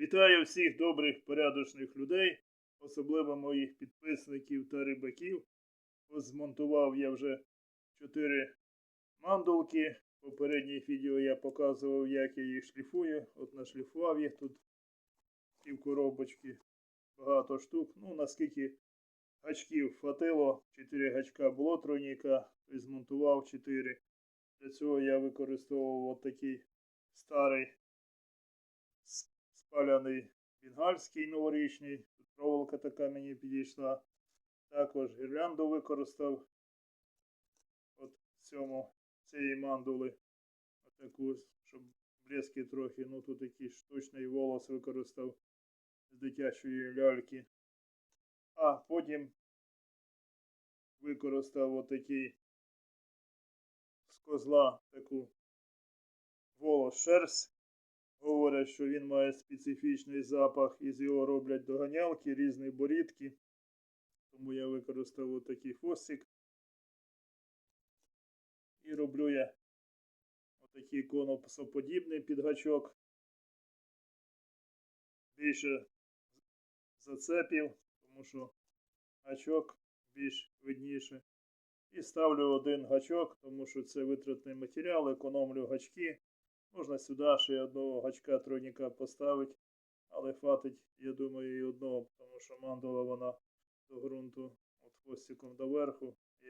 Вітаю всіх добрих, порядочних людей, особливо моїх підписників та рибаків. Ось змонтував я вже 4 мандулки. Попередніх відео я показував, як я їх шліфую. От нашліфував їх тут пів коробочки, багато штук. Ну, наскільки гачків хватило, 4 гачка було тройника, і змонтував 4. Для цього я використовував такий старий спаляний бенгальський новорічний. Тут проволока така мені підійшла. Також гірлянду використав от цьому цієї мандули. Отаку, щоб блески трохи. Ну тут такий штучний волос використав з дитячої ляльки. А потім використав отакий з козла таку волос шерсть. Говорять, що він має специфічний запах, і з його роблять доганялки, різні борідки. Тому я використав такий хвостик. І роблю я отакий конопсоподібний підгачок. Більше зацепів, тому що гачок більш видніше. І ставлю один гачок, тому що це витратний матеріал, економлю гачки. Можна сюди ще одного гачка тройника поставити, але хватить, я думаю, і одного, тому що мандула вона до ґрунту от хвостиком доверху. І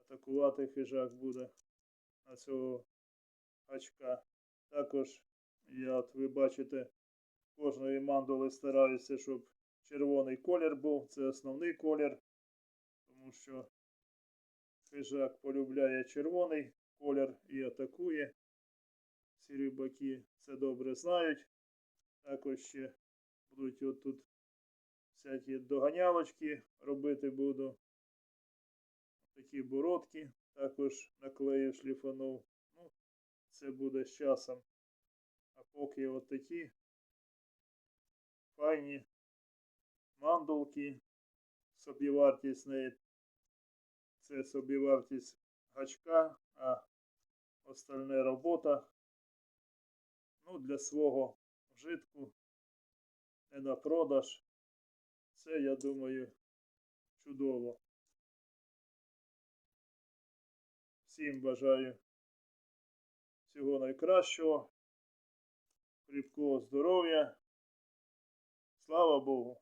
атакувати хижак буде на цього гачка. Також я, от ви бачите, кожної мандули стараюся, щоб червоний колір був. Це основний колір, тому що хижак полюбляє червоний колір і атакує. Ці рибаки це добре знають. Також ще будуть отут всякі доганялочки робити буду. Такі бородки також наклею шліфанув. Ну, це буде з часом. А поки от такі файні мандулки. Собівартість неї це собівартість гачка, а остальне робота. Ну, для свого вжитку, не на продаж. Це, я думаю, чудово. Всім бажаю всього найкращого, кріпкого здоров'я. Слава Богу!